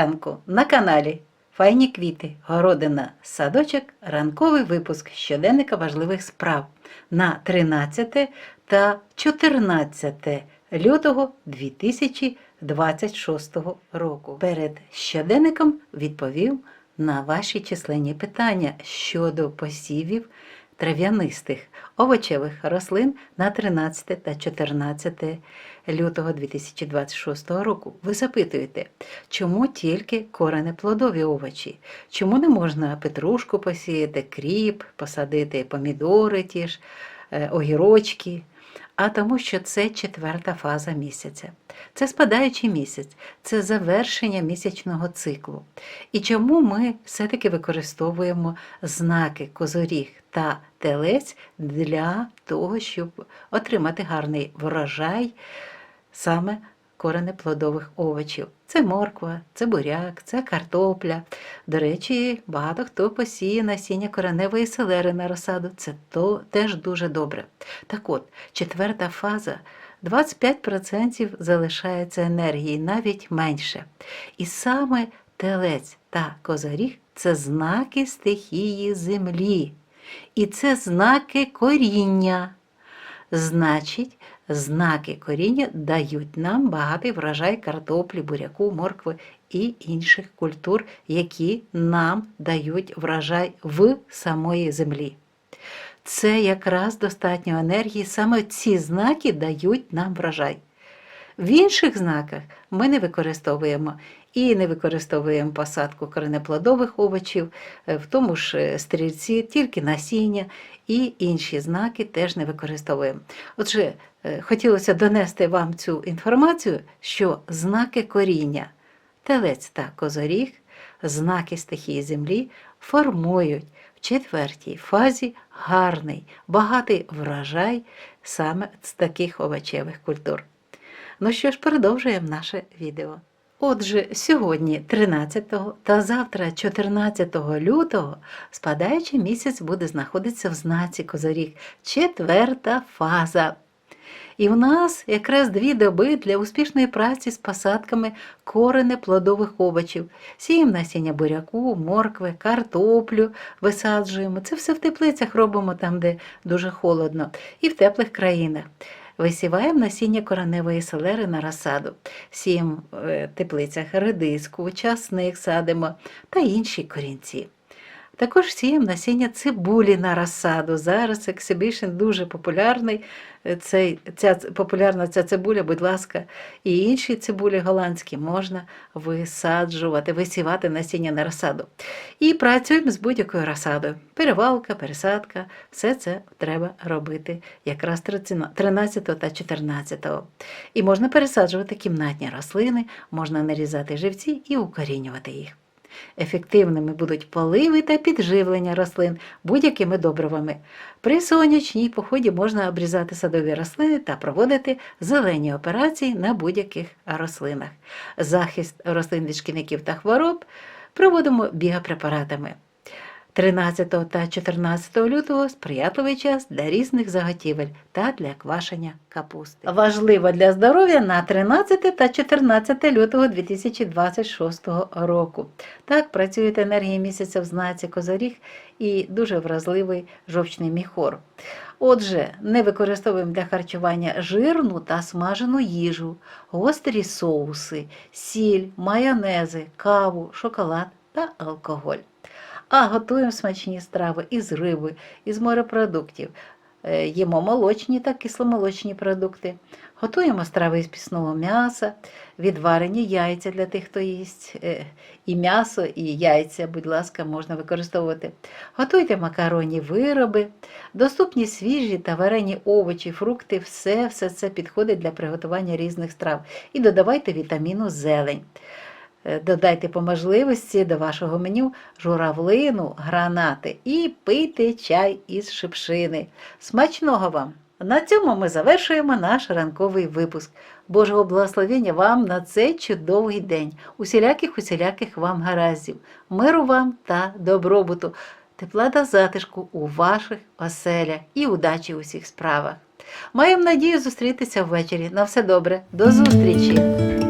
ранку на каналі Файні квіти, городина, садочок, ранковий випуск щоденника важливих справ на 13 та 14 лютого 2026 року. Перед щоденником відповів на ваші численні питання щодо посівів трав'янистих овочевих рослин на 13 та 14 лютого 2026 року. Ви запитуєте, чому тільки коренеплодові овочі? Чому не можна петрушку посіяти, кріп, посадити помідори ті ж, е, огірочки? А тому, що це четверта фаза місяця. Це спадаючий місяць, це завершення місячного циклу. І чому ми все-таки використовуємо знаки козоріг та телець для того, щоб отримати гарний врожай саме коренеплодових овочів. Це морква, це буряк, це картопля. До речі, багато хто посіє насіння кореневої селери на розсаду. Це то теж дуже добре. Так от, четверта фаза. 25% залишається енергії, навіть менше. І саме телець та козаріг це знаки стихії землі. І це знаки коріння. Значить, знаки коріння дають нам багатий врожай картоплі, буряку, моркви і інших культур, які нам дають врожай в самої землі. Це якраз достатньо енергії, саме ці знаки дають нам врожай. В інших знаках ми не використовуємо і не використовуємо посадку коренеплодових овочів, е, в тому ж е, стрільці, тільки насіння і інші знаки теж не використовуємо. Отже, е, хотілося донести вам цю інформацію, що знаки коріння, телець та козоріг, знаки стихії землі формують в четвертій фазі гарний, багатий врожай саме з таких овочевих культур. Ну що ж, продовжуємо наше відео. Отже, сьогодні, 13 та завтра, 14 лютого, спадаючий місяць буде знаходитися в знаці Козоріг, четверта фаза. І в нас якраз дві доби для успішної праці з посадками корене плодових овочів. Сіємо насіння буряку, моркви, картоплю висаджуємо. Це все в теплицях робимо там, де дуже холодно, і в теплих країнах. Висіваємо насіння короневої селери на розсаду, сім теплицях редиску, часник садимо та інші корінці. Також сіємо насіння цибулі на розсаду. Зараз ексибішн дуже популярний. Цей, ця, популярна ця цибуля, будь ласка, і інші цибулі голландські можна висаджувати, висівати насіння на розсаду. І працюємо з будь-якою розсадою. Перевалка, пересадка, все це треба робити якраз 13 та 14. І можна пересаджувати кімнатні рослини, можна нарізати живці і укорінювати їх. Ефективними будуть поливи та підживлення рослин будь-якими добривами. При сонячній поході можна обрізати садові рослини та проводити зелені операції на будь-яких рослинах. Захист рослин від шкідників та хвороб проводимо біопрепаратами. 13 та 14 лютого сприятливий час для різних заготівель та для квашення капусти. Важливо для здоров'я на 13 та 14 лютого 2026 року. Так працюють енергії місяця в знаці Козоріг і дуже вразливий жовчний міхор. Отже, не використовуємо для харчування жирну та смажену їжу, гострі соуси, сіль, майонези, каву, шоколад та алкоголь. А готуємо смачні страви із риби, із морепродуктів. Е, Їмо молочні та кисломолочні продукти. Готуємо страви із пісного м'яса, відварені яйця для тих, хто їсть. Е, І м'ясо, і яйця, будь ласка, можна використовувати. Готуйте макаронні вироби, доступні свіжі та варені овочі, фрукти, все, все це підходить для приготування різних страв. І додавайте вітаміну зелень. Е, Додайте по можливості до вашого меню журавлину, гранати і пийте чай із шипшини. Смачного вам! На цьому ми завершуємо наш ранковий випуск. Божого благословення вам на цей чудовий день, усіляких усіляких вам гараздів, миру вам та добробуту, тепла та затишку у ваших оселях і удачі у всіх справах. Маємо надію зустрітися ввечері. На все добре, до зустрічі!